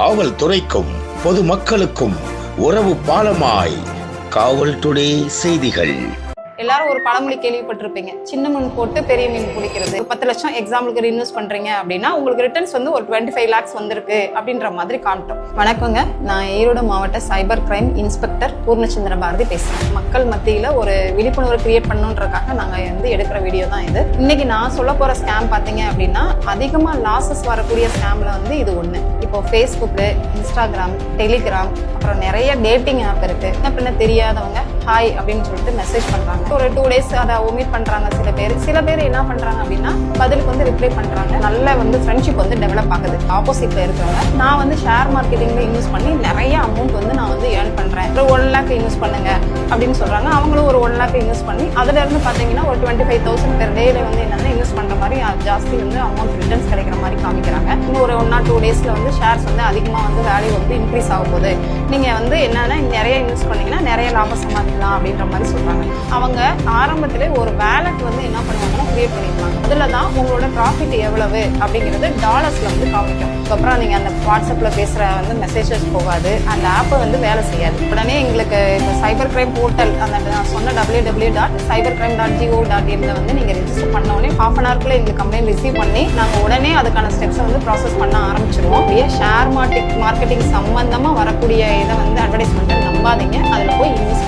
காவல்துறைக்கும் பொதுமக்களுக்கும் உறவு பாலமாய் காவல் டுடே செய்திகள். எல்லாரும் ஒரு பழமொழி கேள்விப்பட்டிருப்பீங்க. சின்ன மீன் போட்டு பெரிய மீன் பிடிக்கிறது பத்து லட்சம் எக்ஸாம்பிளுக்கு இன்வெஸ்ட் பண்றீங்க அப்படின்னா உங்களுக்கு ரிட்டர்ன்ஸ் வந்து ஒரு டுவெண்ட்டி ஃபைவ் லேக்ஸ் வந்திருக்கு அப்படின்ற மாதிரி காமிட்டோம் வணக்கங்க. நான் ஈரோடு மாவட்ட cyber crime inspector Poornachandra Bharathi பேசுறேன். மக்கள் மத்தியில ஒரு விழிப்புணர்வு கிரியேட் பண்ணணுன்றக்காக நாங்க வந்து எடுக்கிற வீடியோ தான் இது. இன்னைக்கு நான் சொல்ல போற ஸ்கேம் பாத்தீங்க அப்படின்னா அதிகமா லாசஸ் வரக்கூடிய ஸ்கேம்ல வந்து இது ஒண்ணு. இப்போ ஃபேஸ்புக்கு இன்ஸ்டாகிராம் டெலிகிராம் அப்புறம் நிறைய டேட்டிங் ஆப் இருக்கு. என்ன பண்ண தெரியாதவங்க ஹாய் அப்படின்னு சொல்லிட்டு மெசேஜ் பண்றாங்க. ஒரு டூ டேஸ் அதை ஒமிட் பண்றாங்க சில பேர். சில பேர் என்ன பண்றாங்க அப்படின்னா பதிலுக்கு வந்து ரிப்ளை பண்றாங்க. நல்ல வந்து ஃப்ரெண்ட்ஷிப் வந்து டெவலப் ஆகுது. ஆப்போசிட்ல இருக்கிறவங்க. நான் வந்து ஷேர் மார்க்கெட்டிங்ல இன்வெஸ்ட் பண்ணி நிறைய அமௌண்ட் வந்து நான் வந்து ஏர்ன் பண்றேன். ஒரு ஒன் லேக் இன்வெஸ்ட் பண்ணுங்க அப்படின்னு சொல்றாங்க. அவங்களும் ஒரு ஒன் லேக் இன்வெஸ்ட் பண்ணி அதுல இருந்து பாத்தீங்கன்னா ஒரு டுவெண்ட்டி ஃபைவ் தௌசண்ட் பெர் டேல வந்து என்னன்னா இன்வெஸ்ட் பண்ற மாதிரி ஜாஸ்தி வந்து அமௌண்ட் ரிட்டர்ன்ஸ் கிடைக்கிற மாதிரி காமிக்கிறாங்க. இன்னும் ஒரு ஒன் ஆர் டூ டேஸில் வந்து ஷேர்ஸ் வந்து அதிகமாக வந்து வேல்யூ வந்து இன்க்ரீஸ் ஆகும் போது நீங்கள் வந்து என்னென்னா நிறைய இன்வெஸ்ட் பண்ணீங்கன்னா நிறைய லாபம் சம்பாதிக்கலாம் அப்படின்ற மாதிரி சொல்றாங்க. அவங்க ஆரம்பத்திலே ஒரு வேலட் வந்து என்ன பண்ணுவாங்கன்னா கிரியேட் பண்ணிருப்பாங்க. அதில் தான் உங்களோட ப்ராஃபிட் எவ்வளவு அப்படிங்கிறது டாலர்ஸ்ல வந்து காமிக்கும். அதுக்கப்புறம் நீங்க அந்த வாட்ஸ்அப்ல பேசுற வந்து மெசேஜஸ் போகாது. அந்த ஆப் வந்து வேலை செய்யாது. உடனே எங்களுக்கு இந்த சைபர் கிரைம் போர்ட்டல் அந்த நான் சொன்ன W W dot cyber crime dot G O இன்ல வந்து நீங்க ரெஜிஸ்டர் பண்ண உடனே ஹாஃப் அன் ஹவர்க்குள்ள எங்களுக்கு கம்ப்ளைண்ட் ரிசீவ் பண்ணி நாங்க உடனே அதுக்கான ஸ்டெப்ஸை வந்து ப்ராசஸ் பண்ண ஆரம்பிச்சிருவோம். அப்படியே ஷேர் மார்க்கெட் மார்க்கெட்டிங் சம்பந்தமா வரக்கூடிய இதை வந்து அட்வர்டைஸ்மெண்ட்டை நம்பாதீங்க. அதுல foi isso.